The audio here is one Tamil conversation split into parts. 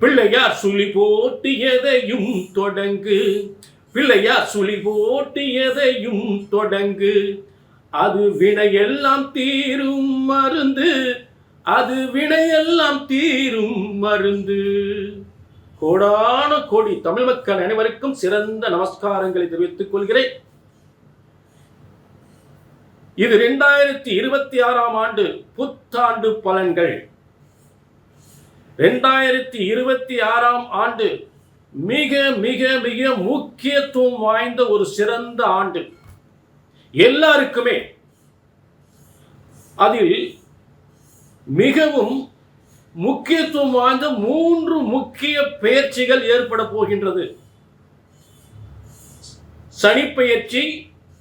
பிள்ளையார் சுழி போட்டு எதையும் தொடங்கு. பிள்ளையார் சுழி போட்டு எதையும் தொடங்கு. அது வினையெல்லாம் தீரும் மருந்து. அது வினையெல்லாம் தீரும் மருந்து. கோடான கோடி தமிழ் மக்கள் அனைவருக்கும் சிறந்த நமஸ்காரங்களை தெரிவித்துக் கொள்கிறேன். இது இரண்டாயிரத்தி இருபத்தி ஆறாம் ஆண்டு புத்தாண்டு பலன்கள். ரெண்டாயிரத்தி இருபத்தி ஆறாம் ஆண்டு மிக மிக மிக முக்கியத்துவம் வாய்ந்த ஒரு சிறந்த ஆண்டு. எல்லாருக்குமே அதில் மிகவும் முக்கியத்துவம் வாய்ந்த மூன்று முக்கிய பயிற்சிகள் ஏற்பட போகின்றது. சனி பயிற்சி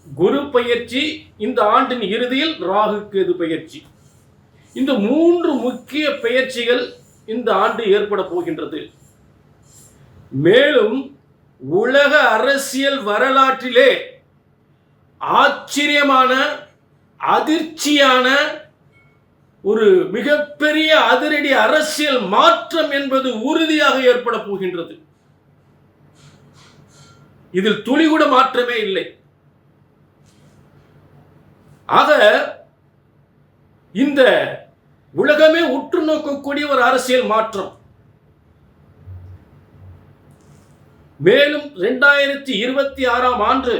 குரு பயிற்சி இந்த ஆண்டின் இறுதியில் ராகு கேது பயிற்சி. இந்த மூன்று முக்கிய பயிற்சிகள் இந்த ஆண்டு ஏற்பட போகின்றது. மேலும் உலக அரசியல் வரலாற்றிலே ஆச்சரியமான அதிர்ச்சியான ஒரு மிகப்பெரிய அதிரடி அரசியல் மாற்றம் என்பது உறுதியாக ஏற்பட போகின்றது. இதில் துளி கூட மாற்றமே இல்லை. ஆக இந்த உலகமே உற்று நோக்கக்கூடிய ஒரு அரசியல் மாற்றம். மேலும் இரண்டாயிரத்தி இருபத்தி ஆறாம் ஆண்டு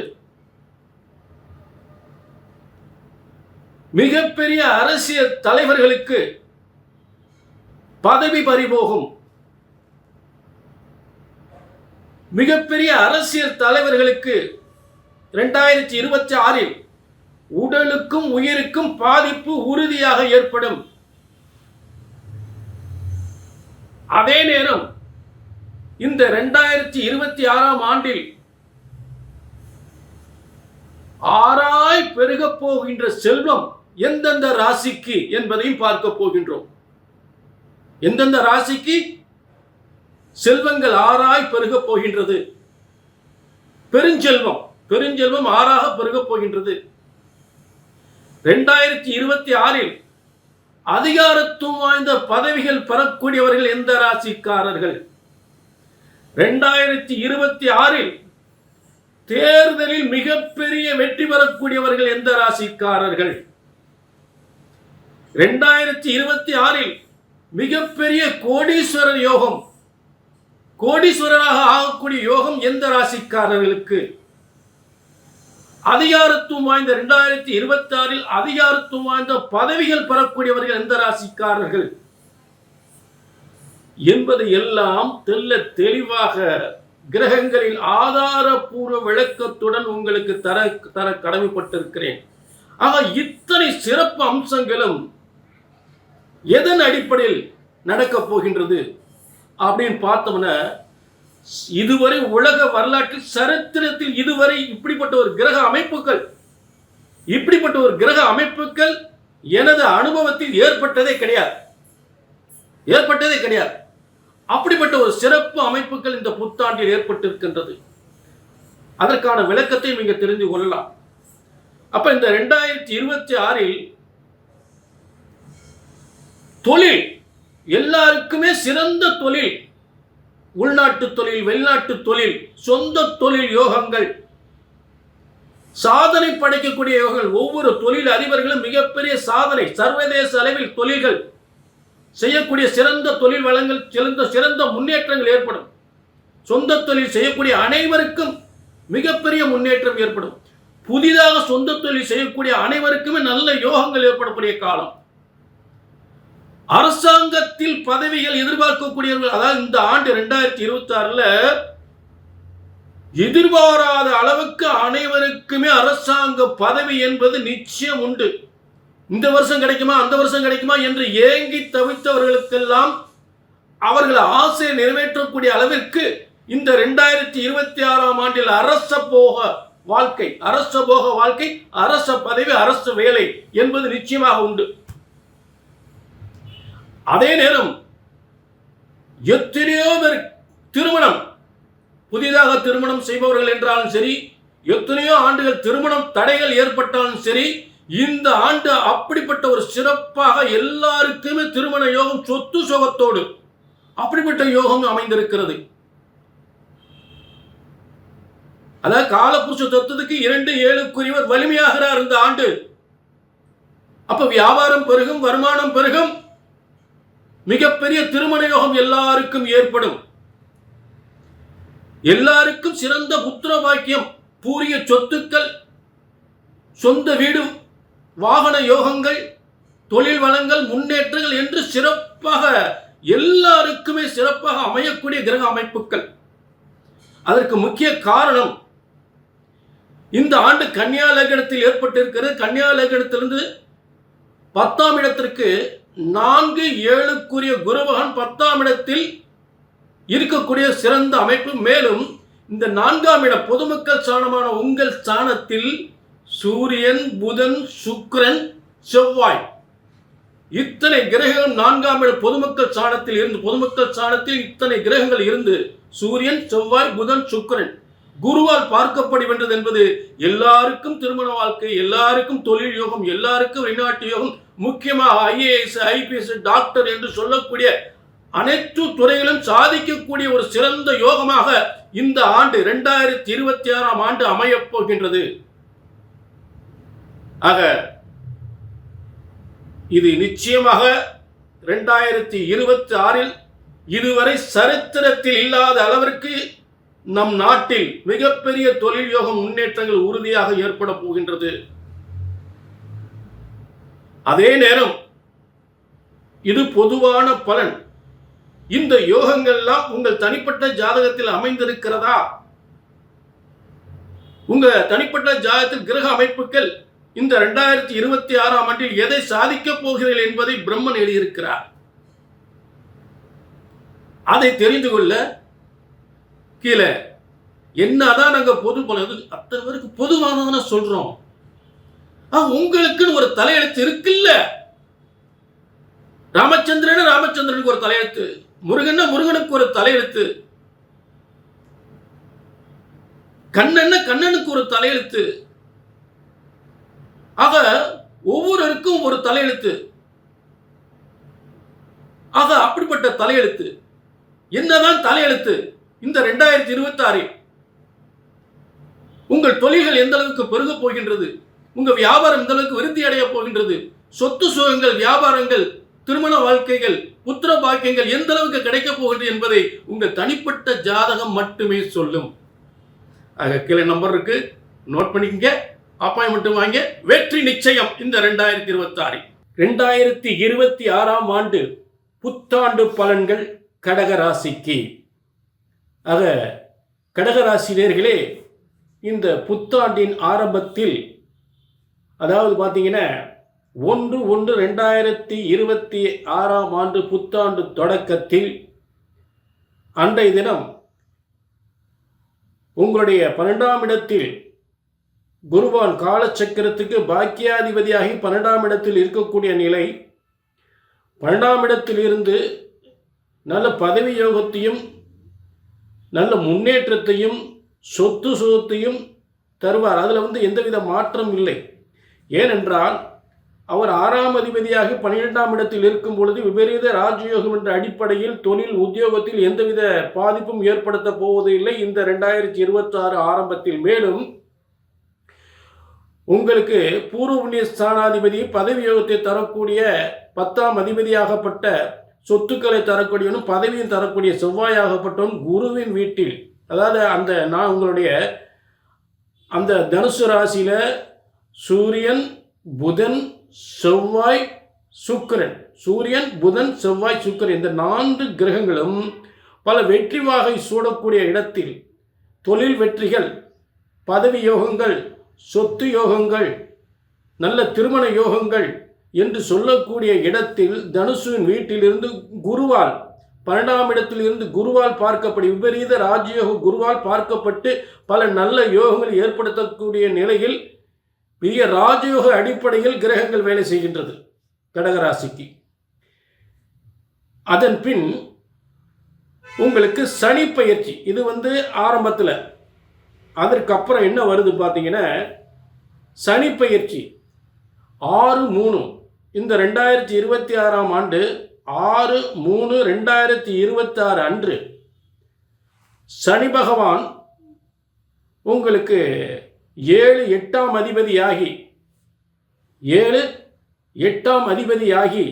மிகப்பெரிய அரசியல் தலைவர்களுக்கு பதவி பறிபோகும். மிகப்பெரிய அரசியல் தலைவர்களுக்கு இரண்டாயிரத்தி இருபத்தி ஆறில் உடலுக்கும் உயிருக்கும் பாதிப்பு உறுதியாக ஏற்படும். அதே நேரம் இந்த ரெண்டாயிரத்தி இருபத்தி ஆறாம் ஆண்டில் ஆறாய் பெருகப் போகின்ற செல்வம் எந்தெந்த ராசிக்கு என்பதையும் பார்க்க போகின்றோம். எந்தெந்த ராசிக்கு செல்வங்கள் ஆறாய் பெருகப் போகின்றது? பெருஞ்செல்வம் பெருஞ்செல்வம் ஆறாக பெருகப் போகின்றது. ரெண்டாயிரத்தி இருபத்தி ஆறில் அதிகாரத்துவம் வாய்ந்த பதவிகள் பெறக்கூடியவர்கள் எந்த ராசிக்காரர்கள்? ரெண்டாயிரத்தி இருபத்தி ஆறில் தேர்தலில் மிகப்பெரிய வெற்றி பெறக்கூடியவர்கள் எந்த ராசிக்காரர்கள்? ரெண்டாயிரத்தி இருபத்தி ஆறில் மிகப்பெரிய கோடீஸ்வரர் யோகம் கோடீஸ்வரராக ஆகக்கூடிய யோகம் எந்த ராசிக்காரர்களுக்கு? அதிகாரத்துவம் வாய்ந்த இரண்டாயிரத்தி இருபத்தி ஆறில் அதிகாரத்துவம் வாய்ந்த பதவிகள் பெறக்கூடியவர்கள் எந்த ராசிக்காரர்கள்? என்பது எல்லாம் தெல்ல தெளிவாக கிரகங்களின் ஆதாரபூர்வ விளக்கத்துடன் உங்களுக்கு தர தர கடமைப்பட்டிருக்கிறேன். ஆக இத்தனை சிறப்பு அம்சங்களும் எதன் அடிப்படையில் நடக்கப் போகின்றது? அப்படின்னு பார்த்தோம்னா இதுவரை உலக வரலாற்றில் சரித்திரத்தில் இதுவரை இப்படிப்பட்ட ஒரு கிரக அமைப்புகள் இப்படிப்பட்ட ஒரு கிரக அமைப்புகள் எனது அனுபவத்தில் ஏற்பட்டதே கிடையாது. ஏற்பட்டதே கிடையாது. அப்படிப்பட்ட ஒரு சிறப்பு அமைப்புகள் இந்த புத்தாண்டில் ஏற்பட்டிருக்கின்றது. அதற்கான விளக்கத்தை நீங்கள் தெரிந்து கொள்ளலாம். அப்ப இந்த ரெண்டாயிரத்தி இருபத்தி ஆறில் தொழில் எல்லாருக்குமே சிறந்த தொழில் உள்நாட்டு தொழில் வெளிநாட்டு தொழில் சொந்த தொழில் யோகங்கள். சாதனை படைக்கக்கூடிய யோகங்கள். ஒவ்வொரு தொழில் அதிபர்களும் மிகப்பெரிய சாதனை சர்வதேச அளவில் தொழில்கள். செய்யக்கூடிய சிறந்த தொழில் வளங்கள் சிறந்த சிறந்த முன்னேற்றங்கள் ஏற்படும். சொந்த தொழில் செய்யக்கூடிய அனைவருக்கும் மிகப்பெரிய முன்னேற்றம் ஏற்படும். புதிதாக சொந்த தொழில் செய்யக்கூடிய அனைவருக்குமே நல்ல யோகங்கள் ஏற்படக்கூடிய காலம். அரசாங்கத்தில் பதவிகள் எதிர்பார்க்கக்கூடியவர்கள் அதாவது இந்த ஆண்டு ரெண்டாயிரத்தி இருபத்தி ஆறுல எதிர்பாராத அளவுக்கு அனைவருக்குமே அரசாங்க பதவி என்பது நிச்சயம் உண்டு. இந்த வருஷம் கிடைக்குமா அந்த வருஷம் கிடைக்குமா என்று ஏங்கி தவித்தவர்களுக்கெல்லாம் அவர்கள் ஆசையை நிறைவேற்றக்கூடிய அளவிற்கு இந்த ரெண்டாயிரத்தி இருபத்தி ஆறாம் ஆண்டில் அரச போக வாழ்க்கை அரச போக வாழ்க்கை அரச பதவி அரசு வேலை என்பது நிச்சயமாக உண்டு. அதே நேரம் எத்தனையோ பேர் திருமணம் புதிதாக திருமணம் செய்பவர்கள் என்றாலும் சரி எத்தனையோ ஆண்டுகள் திருமணம் தடைகள் ஏற்பட்டாலும் சரி இந்த ஆண்டு அப்படிப்பட்ட ஒரு சிறப்பாக எல்லாருக்குமே திருமண யோகம் சொத்து சோகத்தோடு அப்படிப்பட்ட யோகம் அமைந்திருக்கிறது. அதாவது காலப்புருஷ தத்துவத்துக்கு இரண்டு ஏழுக்குரியவர் வலிமையாகிறார் இந்த ஆண்டு. அப்ப வியாபாரம் பெருகும் வருமானம் பெருகும் மிகப்பெரிய திருமண யோகம் எல்லாருக்கும் ஏற்படும். எல்லாருக்கும் சிறந்த புத்திர பாக்கியம் பூரிய சொத்துக்கள் சொந்த வீடு வாகன யோகங்கள் தொழில் வளங்கள் முன்னேற்றங்கள் என்று சிறப்பாக எல்லாருக்குமே சிறப்பாக அமையக்கூடிய கிரக அமைப்புகள் அதற்கு முக்கிய காரணம் இந்த ஆண்டு கன்னியா லக்னத்தில் ஏற்பட்டிருக்கிறது. கன்னியா லக்னத்திலிருந்து பத்தாம் இடத்திற்கு நான்கு ஏழுக்குரிய குருபகன் பத்தாம் இடத்தில் இருக்கக்கூடிய சிறந்த அமைப்பு. மேலும் இந்த நான்காம் இட பொதுமக்கள் ஸ்தானமான உங்கள் ஸ்தானத்தில் சூரியன் புதன் சுக்ரன் செவ்வாய் இத்தனை கிரகங்கள் நான்காம் இட பொதுமக்கள் ஸ்தானத்தில் இருந்து பொதுமக்கள் ஸ்தானத்தில் இத்தனை கிரகங்கள் இருந்து சூரியன் செவ்வாய் புதன் சுக்ரன் குருவால் பார்க்கப்படுகின்றது என்பது எல்லாருக்கும் திருமண வாழ்க்கை எல்லாருக்கும் தொழில் யோகம் எல்லாருக்கும் வெளிநாட்டு யோகம் முக்கியமாக ஐஏஎஸ் ஐபிஎஸ் டாக்டர் என்று சொல்லக்கூடிய அனைத்து துறைகளும் சாதிக்கக்கூடிய ஒரு சிறந்த யோகமாக இந்த ஆண்டு இரண்டாயிரத்தி இருபத்தி ஆறாம் ஆண்டு அமையப் போகின்றது. ஆக இது நிச்சயமாக இரண்டாயிரத்தி இருபத்தி ஆறில் இதுவரை சரித்திரத்தில் இல்லாத அளவிற்கு நம் நாட்டில் மிகப்பெரிய தொழில் யோகம் முன்னேற்றங்கள் உறுதியாக ஏற்பட போகின்றது. அதே நேரம் இது பொதுவான பலன். இந்த யோகங்கள்லாம் உங்கள் தனிப்பட்ட ஜாதகத்தில் அமைந்திருக்கிறதா? உங்க தனிப்பட்ட ஜாதகத்தில் கிரக அமைப்புகள் இந்த இரண்டாயிரத்தி இருபத்தி ஆறாம் ஆண்டில் எதை சாதிக்கப் போகிறீர்கள் என்பதை பிரம்மன் எழுதியிருக்கிறார். அதை தெரிந்து கொள்ள கீழே. என்னதான் நாங்க பொது பலன் அத்தனை பேருக்கு பொதுவானதான சொல்றோம். உங்களுக்குன்னு ஒரு தலையெழுத்து இருக்குல்ல? ராமச்சந்திரன் ராமச்சந்திரனுக்கு ஒரு தலையெழுத்து. முருகன் முருகனுக்கு ஒரு தலையெழுத்து. கண்ணன் கண்ணனுக்கு ஒரு தலையெழுத்து. ஆக ஒவ்வொருவருக்கும் ஒரு தலையெழுத்து. ஆக அப்படிப்பட்ட தலையெழுத்து. என்னதான் தலையெழுத்து? இந்த ரெண்டாயிரத்தி இருபத்தி ஆறில் உங்கள் தொழில்கள் எந்த அளவுக்கு பெருகப் போகின்றது? உங்கள் வியாபாரம் எந்த அளவுக்கு விருத்தி அடைய போகின்றது? சொத்து சுகங்கள் வியாபாரங்கள் திருமண வாழ்க்கைகள் புத்திர பாக்கியங்கள் எந்த அளவுக்கு கிடைக்கப் போகின்றது என்பதை உங்கள் தனிப்பட்ட ஜாதகம் மட்டுமே சொல்லும். ஆக கீழே நம்பர் இருக்கு. நோட் பண்ணிக்கங்க. அப்பாயின்மெண்ட் வாங்க. வெற்றி நிச்சயம் இந்த ரெண்டாயிரத்தி இருபத்தி ஆறு. ரெண்டாயிரத்தி இருபத்தி ஆறாம் ஆண்டு புத்தாண்டு பலன்கள் கடகராசிக்கு. ஆக கடகராசினியர்களே இந்த புத்தாண்டின் ஆரம்பத்தில் அதாவது பார்த்தீங்கன்னா ஒன்று ஒன்று ரெண்டாயிரத்தி இருபத்தி ஆறாம் ஆண்டு புத்தாண்டு தொடக்கத்தில் அன்றைய தினம் உங்களுடைய பன்னெண்டாம் இடத்தில் குருவான் காலச்சக்கரத்துக்கு பாக்கியாதிபதியாகி பன்னெண்டாம் இடத்தில் இருக்கக்கூடிய நிலை பன்னெண்டாம் இடத்தில் இருந்து நல்ல பதவி யோகத்தையும் நல்ல முன்னேற்றத்தையும் சொத்து சுகத்தையும் தருவார். அதில் வந்து எந்தவித மாற்றம் இல்லை. ஏனென்றால் அவர் ஆறாம் அதிபதியாக பன்னிரெண்டாம் இடத்தில் இருக்கும் பொழுது விபரீத ராஜயோகம் என்ற அடிப்படையில் தொழில் உத்தியோகத்தில் எந்தவித பாதிப்பும் ஏற்படுத்த போவதில்லை. இந்த ரெண்டாயிரத்தி இருபத்தாறு ஆரம்பத்தில். மேலும் உங்களுக்கு பூர்வ புண்ணிய ஸ்தானாதிபதி பதவி யோகத்தை தரக்கூடிய பத்தாம் அதிபதியாகப்பட்ட சொத்துக்களை தரக்கூடியவனும் பதவியும் தரக்கூடிய செவ்வாயாகப்பட்டவன் குருவின் வீட்டில். அதாவது அந்த நான் உங்களுடைய அந்த தனுசு ராசியில் சூரியன் புதன் செவ்வாய் சுக்கிரன். சூரியன் புதன் செவ்வாய் சுக்கிரன் இந்த நான்கு கிரகங்களும் பல வெற்றி வாகை சூடக்கூடிய இடத்தில் தொழில் வெற்றிகள் பதவி யோகங்கள் சொத்து யோகங்கள் நல்ல திருமண யோகங்கள் என்று சொல்லக்கூடிய இடத்தில் தனுசுவின் வீட்டிலிருந்து குருவால் பன்னெண்டாம் இடத்தில் இருந்து குருவால் பார்க்கப்படும் விபரீத ராஜயோக குருவால் பார்க்கப்பட்டு பல நல்ல யோகங்கள் ஏற்படுத்தக்கூடிய நிலையில் பெரிய ராஜயோக அடிப்படையில் கிரகங்கள் வேலை செய்கின்றது கடகராசிக்கு. அதன் பின் உங்களுக்கு சனி பயிற்சி இது வந்து ஆரம்பத்தில். அதற்கப்புறம் என்ன வருது பார்த்தீங்கன்னா சனி பயிற்சி ஆறு மூணு. இந்த ரெண்டாயிரத்தி இருபத்தி ஆறாம் ஆண்டு ஆறு மூணு ரெண்டாயிரத்தி இருபத்தாறு அன்று சனி பகவான் உங்களுக்கு ஏழு எட்டாம் அதிபதியாகி ஏழு எட்டாம் அதிபதியாகி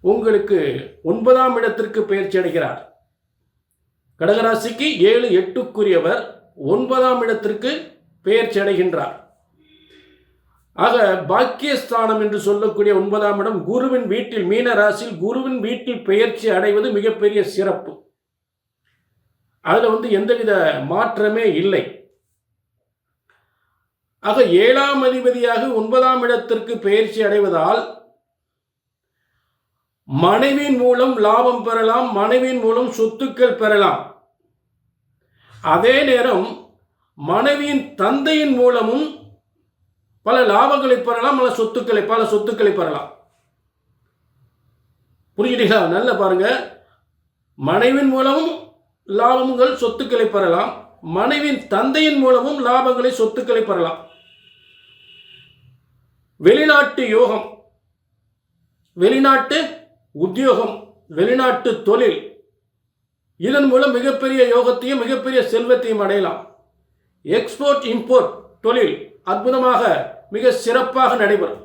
உங்களுக்கு ஒன்பதாம் இடத்திற்கு பயிற்சி அடைகிறார். கடகராசிக்கு ஏழு எட்டுக்குரியவர் ஒன்பதாம் இடத்திற்கு பெயர்ச்சி அடைகின்றார். ஆக பாக்கியஸ்தானம் என்று சொல்லக்கூடிய ஒன்பதாம் இடம் குருவின் வீட்டில் மீன ராசியில் குருவின் வீட்டில் பெயர்ச்சி அடைவது மிகப்பெரிய சிறப்பு. அதில் வந்து எந்தவித மாற்றமே இல்லை. ஆக ஏழாம் அதிபதியாக ஒன்பதாம் இடத்திற்கு பெயர்ச்சி அடைவதால் மனைவியின் மூலம் லாபம் பெறலாம் மனைவியின் மூலம் சொத்துக்கள் பெறலாம். அதே நேரம் மனைவியின் தந்தையின் மூலமும் பல லாபங்களை பெறலாம் பல சொத்துக்களை பல சொத்துக்களை பெறலாம். புரிஞ்சுட்டீங்களா நல்ல பாருங்க. மனைவின் மூலமும் லாபங்கள் சொத்துக்களை பெறலாம். மனைவின் தந்தையின் மூலமும் லாபங்களை சொத்துக்களை பெறலாம். வெளிநாட்டு யோகம் வெளிநாட்டு உத்தியோகம் வெளிநாட்டு தொழில் இதன் மூலம் மிகப்பெரிய யோகத்தையும் மிகப்பெரிய செல்வத்தையும் அடையலாம். எக்ஸ்போர்ட் இம்போர்ட் தொழில். அற்புதமாக மிக சிறப்பாக நடைபெறும்.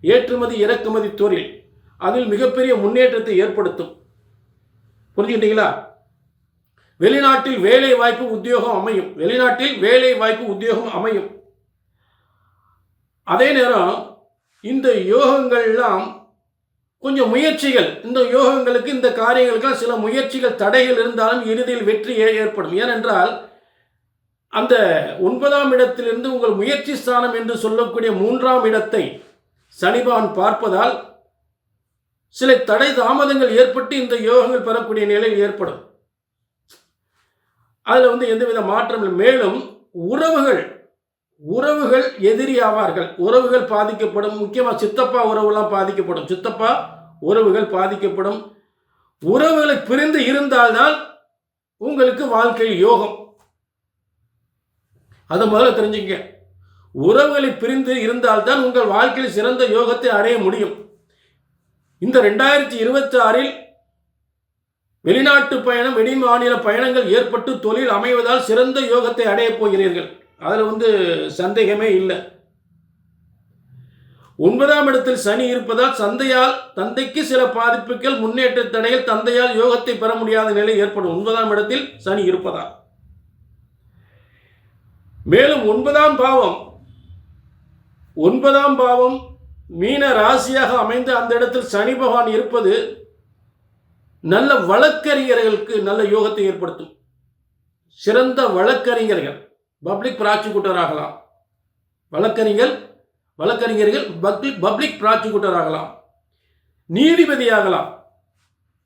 ஏற்றுமதி இறக்குமதி தொழில் அதில் மிகப்பெரிய முன்னேற்றத்தை ஏற்படுத்தும். புரிஞ்சுக்கிட்டீங்களா? வெளிநாட்டில் வேலை வாய்ப்பு உத்தியோகம் அமையும். வெளிநாட்டில் வேலை வாய்ப்பு உத்தியோகம் அமையும். அதே நேரம் இந்த யோகங்கள்லாம் கொஞ்சம் முயற்சிகள். இந்த யோகங்களுக்கு இந்த காரியங்களுக்கெல்லாம் சில முயற்சிகள் தடைகள் இருந்தாலும் இறுதியில் வெற்றி ஏற்படும். ஏனென்றால் அந்த ஒன்பதாம் இடத்திலிருந்து உங்கள் முயற்சி ஸ்தானம் என்று சொல்லக்கூடிய மூன்றாம் இடத்தை சனிபான் பார்ப்பதால் சில தடை தாமதங்கள் ஏற்பட்டு இந்த யோகங்கள் பெறக்கூடிய நிலை ஏற்படும். அதில் வந்து எந்தவித மாற்றம் மேலும் உறவுகள் உறவுகள் எதிரி ஆவார்கள். உறவுகள் பாதிக்கப்படும். முக்கியமாக சித்தப்பா உறவுலாம் பாதிக்கப்படும். சித்தப்பா உறவுகள் பாதிக்கப்படும். உறவுகளை பிரிந்து இருந்தால்தான் உங்களுக்கு வாழ்க்கையில் யோகம். அதை முதல்ல தெரிஞ்சுங்க. உறவுகளை பிரிந்து இருந்தால்தான் உங்கள் வாழ்க்கையில் சிறந்த யோகத்தை அடைய முடியும். இந்த ரெண்டாயிரத்தி இருபத்தி ஆறில் வெளிநாட்டு பயணம் வெளி மாநில பயணங்கள் ஏற்பட்டு தொழில் அமைவதால் சிறந்த யோகத்தை அடையப் போகிறீர்கள். அதில் வந்து சந்தேகமே இல்லை. ஒன்பதாம் இடத்தில் சனி இருப்பதால் சந்தையால் தந்தைக்கு சில பாதிப்புகள் முன்னேற்ற தடையில் தந்தையால் யோகத்தை பெற முடியாத நிலை ஏற்படும். ஒன்பதாம் இடத்தில் சனி இருப்பதால். மேலும் ஒன்பதாம் பாவம் ஒன்பதாம் பாவம் மீன ராசியாக அமைந்து அந்த இடத்தில் சனி பகவான் இருப்பது நல்ல வழக்கறிஞர்களுக்கு நல்ல யோகத்தை ஏற்படுத்தும். சிறந்த வழக்கறிஞர்கள் பப்ளிக் ப்ராசிக்யூட்டர் ஆகலாம். வழக்கறிஞர் வழக்கறிஞர்கள் பப்ளிக் பப்ளிக் ப்ராசிக்யூட்டர் ஆகலாம். நீதிபதி ஆகலாம்.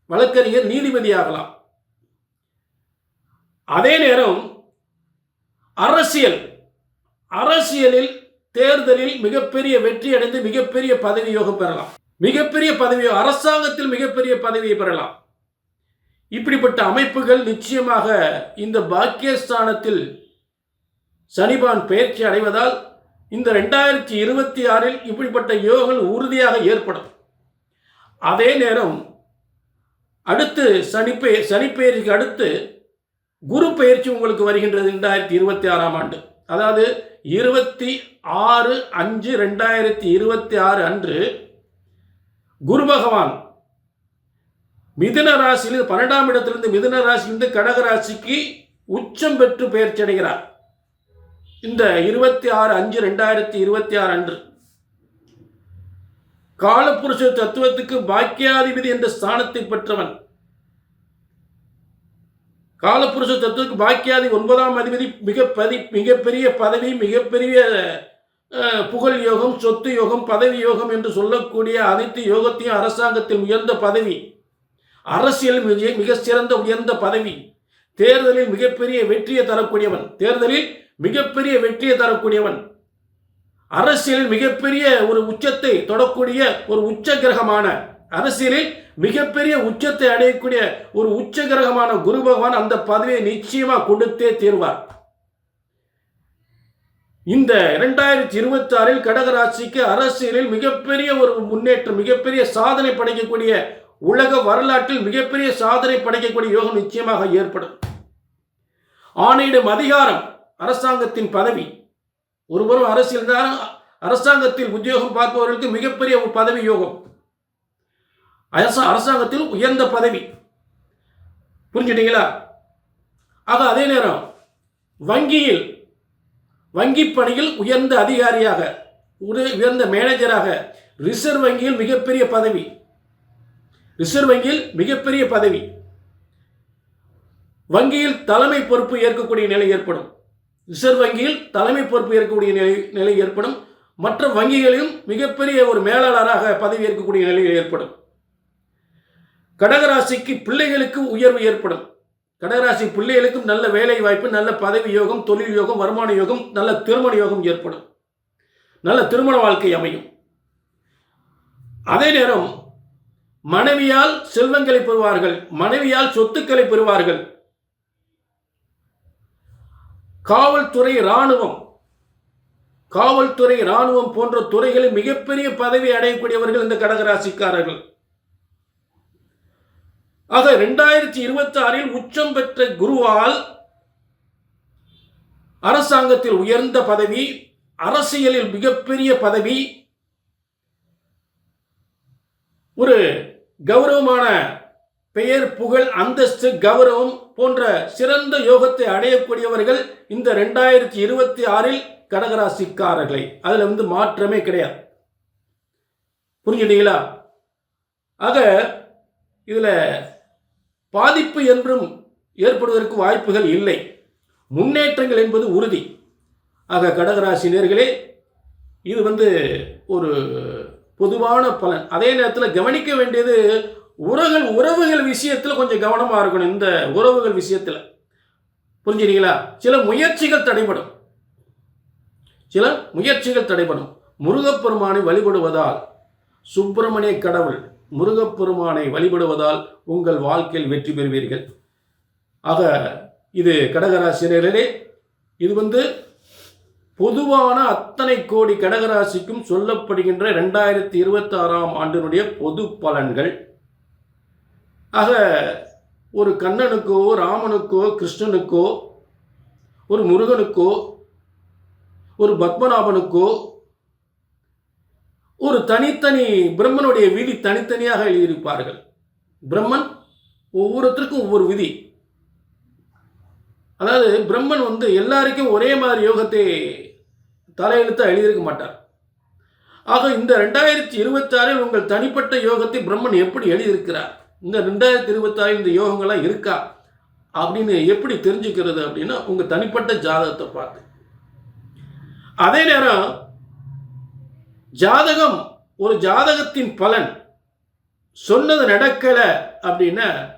வழக்கறிஞர் நீதிபதி ஆகலாம். அதே நேரம் அரசியல். அரசியலில் தேர்தலில் மிகப்பெரிய வெற்றி அடைந்து மிகப்பெரிய பதவி யோகம் பெறலாம். மிகப்பெரிய பதவி அரசாங்கத்தில் மிகப்பெரிய பதவியை பெறலாம். இப்படிப்பட்ட அமைப்புகள் நிச்சயமாக இந்த பாக்கியஸ்தானத்தில் சனிபான் பயிற்சி அடைவதால் இந்த ரெண்டாயிரத்தி இருபத்தி ஆறில் இப்படிப்பட்ட யோகங்கள் உறுதியாக ஏற்படும். அதே நேரம் அடுத்து சனிப்பெய சனிப்பெயர்ச்சிக்கு அடுத்து குரு பயிற்சி உங்களுக்கு வருகின்றது ரெண்டாயிரத்தி இருபத்தி ஆறாம் ஆண்டு. அதாவது இருபத்தி ஆறு அஞ்சு ரெண்டாயிரத்தி இருபத்தி ஆறு அன்று குரு பகவான் மிதுன ராசியிலிருந்து பன்னெண்டாம் இடத்திலிருந்து மிதுன ராசியிலிருந்து கடக ராசிக்கு உச்சம் பெற்று பெயர்ச்சி அடைகிறார். இந்த இருபத்தி ஆறு அஞ்சு ரெண்டாயிரத்தி இருபத்தி ஆறு அன்று காலப்புருஷ தத்துவத்துக்கு பாக்கியாதிபதி என்ற ஸ்தானத்தை பெற்றவன். காலப்புருஷ தத்துவத்துக்கு பாக்கியாதி ஒன்பதாம் அதிபதி மிக பதி மிகப்பெரிய பதவி மிகப்பெரிய புகழ் யோகம் சொத்து யோகம் பதவி யோகம் என்று சொல்லக்கூடிய அனைத்து யோகத்தையும் அரசாங்கத்தில் உயர்ந்த பதவி. அரசியல் மிக மிக சிறந்த உயர்ந்த பதவி. தேர்தலில் மிகப்பெரிய வெற்றியை தரக்கூடியவன். தேர்தலில் மிகப்பெரிய வெற்றியை தரக்கூடியவன். அரசியல் மிகப்பெரிய ஒரு உச்சத்தை தொடக்கூடிய ஒரு உச்ச கிரகமான அரசியலில் மிகப்பெரிய உச்சத்தை அடையக்கூடிய ஒரு உச்ச கிரகமான குரு பகவான் அந்த பதவியை நிச்சயமாக கொடுத்தே தீர்வார். இந்த இரண்டாயிரத்தி இருபத்தி ஆறில் கடகராசிக்கு அரசியலில் மிகப்பெரிய ஒரு முன்னேற்றம் மிகப்பெரிய சாதனை படைக்கக்கூடிய உலக வரலாற்றில் மிகப்பெரிய சாதனை படைக்கக்கூடிய யோகம் நிச்சயமாக ஏற்படும். ஆணையிடும் அதிகாரம் அரசாங்கத்தின் பதவி. ஒருவரும் அரசியல் தான் அரசாங்கத்தில் உத்தியோகம் பார்ப்பவர்களுக்கு மிகப்பெரிய ஒரு பதவி யோகம். அரச- அரசாங்கத்தில் உயர்ந்த பதவி. புரிஞ்சுட்டீங்களா? ஆக அதே நேரம் வங்கியில் வங்கி பணியில் உயர்ந்த அதிகாரியாக உயர்ந்த மேனேஜராக ரிசர்வ் வங்கியில் மிகப்பெரிய பதவி. ரிசர்வ் வங்கியில் மிகப்பெரிய பதவி. வங்கியில் தலைமை பொறுப்பு ஏற்கக்கூடிய நிலை ஏற்படும். ரிசர்வ் வங்கியில் தலைமை பொறுப்பு ஏற்கக்கூடிய நிலை நிலை ஏற்படும். மற்ற வங்கிகளிலும் மிகப்பெரிய ஒரு மேலாளராக பதவி ஏற்கக்கூடிய நிலை ஏற்படும். கடகராசிக்கு பிள்ளைகளுக்கு உயர்வு ஏற்படும். கடகராசி பிள்ளைகளுக்கும் நல்ல வேலை வாய்ப்பு நல்ல பதவி யோகம் தொழில் யோகம் வருமான யோகம் நல்ல திருமண யோகம் ஏற்படும். நல்ல திருமண வாழ்க்கை அமையும். அதே நேரம் மனைவியால் செல்வங்களை பெறுவார்கள் மனைவியால் சொத்துக்களை பெறுவார்கள். காவல்துறை இராணுவம் காவல்துறை இராணுவம் போன்ற துறைகளில் மிகப்பெரிய பதவி அடையக்கூடியவர்கள் இந்த கடகராசிக்காரர்கள். ஆக ரெண்டாயிரத்தி இருபத்தி ஆறில் உச்சம் பெற்ற குருவால் அரசாங்கத்தில் உயர்ந்த பதவி அரசியலில் மிகப்பெரிய பதவி ஒரு கௌரவமான பெயர் புகழ் அந்தஸ்து கௌரவம் போன்ற சிறந்த யோகத்தை அடையக்கூடியவர்கள் இந்த ரெண்டாயிரத்தி இருபத்தி ஆறில் கடகராசிக்காரர்களை. அதில் வந்து மாற்றமே கிடையாது. புரிஞ்சுட்டீங்களா? ஆக இதில் பாதிப்பு என்றும் ஏற்படுவதற்கு வாய்ப்புகள் இல்லை. முன்னேற்றங்கள் என்பது உறுதி. ஆக கடகராசி நேர்களே இது வந்து ஒரு பொதுவான பலன். அதே நேரத்தில் கவனிக்க வேண்டியது உறவுகள் உறவுகள் விஷயத்தில் கொஞ்சம் கவனமாக இருக்கணும். இந்த உறவுகள் விஷயத்தில். புரிஞ்சுறீங்களா சில முயற்சிகள் தடைபடும். சில முயற்சிகள் தடைபடும். முருகப்பெருமானை வழிபடுவதால் சுப்பிரமணிய கடவுள் முருகப்பெருமானை வழிபடுவதால் உங்கள் வாழ்க்கையில் வெற்றி பெறுவீர்கள். ஆக இது கடகராசினர்களே இது வந்து பொதுவான அத்தனை கோடி கடகராசிக்கும் சொல்லப்படுகின்ற ரெண்டாயிரத்தி இருபத்தி ஆறாம் ஆண்டினுடைய பொது பலன்கள். ஆக ஒரு கண்ணனுக்கோ ராமனுக்கோ கிருஷ்ணனுக்கோ ஒரு முருகனுக்கோ ஒரு பத்மநாபனுக்கோ ஒரு தனித்தனி பிரம்மனுடைய விதி தனித்தனியாக எழுதியிருப்பார்கள். பிரம்மன் ஒவ்வொருத்தருக்கும் ஒவ்வொரு விதி. அதாவது பிரம்மன் வந்து எல்லாருக்கும் ஒரே மாதிரி யோகத்தை தலையெழுத்தாக எழுதியிருக்க மாட்டார். ஆக இந்த ரெண்டாயிரத்தி இருபத்தாறில் உங்கள் தனிப்பட்ட யோகத்தை பிரம்மன் எப்படி எழுதியிருக்கிறார்? இந்த ரெண்டாயிரத்தி இருபத்தாறில் இந்த யோகங்கள்லாம் இருக்கா? அப்படின்னு எப்படி தெரிஞ்சுக்கிறது அப்படின்னா உங்கள் தனிப்பட்ட ஜாதகத்தை பார்த்து. அதே நேரம் ஜாதகம் ஒரு ஜாதகத்தின் பலன். சொன்னது நடக்கலை அப்படின்னா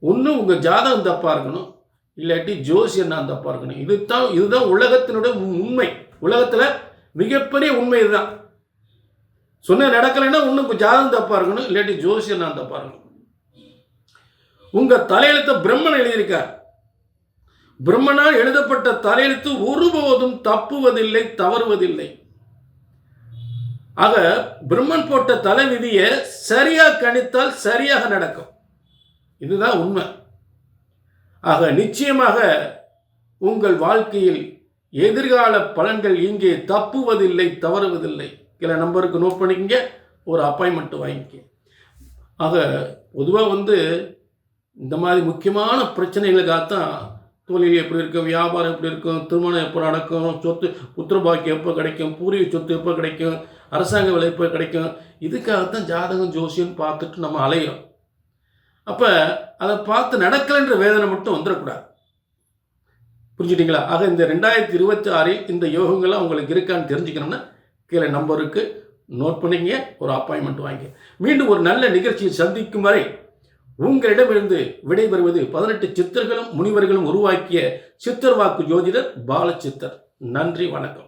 ஒன்று உங்கள் ஜாதகம் தப்பாக இருக்கணும் இல்லாட்டி ஜோசியம் நான் தப்பாக இருக்கணும். இதுதான் இதுதான் உலகத்தினுடைய உண்மை. உலகத்தில் மிகப்பெரிய உண்மை இதுதான். சொன்ன நடக்கலைன்னா ஒன்று உங்கள் ஜாதகம் தப்பாக இருக்கணும் இல்லாட்டி ஜோசியம் நான் தப்பாக இருக்கணும். உங்கள் தலையெழுத்தை பிரம்மன் எழுதியிருக்கார். பிரம்மனால் எழுதப்பட்ட தலையெழுத்து ஒருபோதும் தப்புவதில்லை தவறுவதில்லை. ஆக பிரம்மன் போட்ட தலைவிதியை சரியாக கணித்தால் சரியாக நடக்கும். இதுதான் உண்மை. ஆக நிச்சயமாக உங்கள் வாழ்க்கையில் எதிர்கால பலன்கள் இங்கே தப்புவதில்லை தவறுவதில்லை. சில நம்பருக்கு நோட் பண்ணிக்கங்க ஒரு அப்பாயின்மெண்ட் வாங்கிக்க ஆக பொதுவாக வந்து இந்த மாதிரி முக்கியமான பிரச்சனைகளுக்காகத்தான் தொழில் எப்படி இருக்கும் வியாபாரம் எப்படி இருக்கும் திருமணம் எப்போ நடக்கும் சொத்து உத்தரபாக்கியம் எப்போ கிடைக்கும் பூர்வீக சொத்து எப்போ கிடைக்கும் அரசாங்க விளைப்பு கிடைக்கும். இதுக்காகத்தான் ஜாதகம் ஜோசியம் பார்த்துட்டு நம்ம அலையிறோம். அப்போ அதை பார்த்து நடக்கலைன்ற வேதனை மட்டும் வந்துடக்கூடாது. புரிஞ்சுட்டிங்களா? ஆக இந்த ரெண்டாயிரத்தி இருபத்தி ஆறில் இந்த யோகங்கள்லாம் உங்களுக்கு இருக்கான்னு தெரிஞ்சுக்கணும்னா கீழே நம்பருக்கு நோட் பண்ணிங்க ஒரு அப்பாயின்மெண்ட் வாங்கி மீண்டும் ஒரு நல்ல நிகழ்ச்சியை சந்திக்கும் வரை உங்களிடமிருந்து விடைபெறுவது பதினெட்டு சித்தர்களும் முனிவர்களும் உருவாக்கிய சித்தர் வாக்கு ஜோதிடர் பாலச்சித்தர். நன்றி வணக்கம்.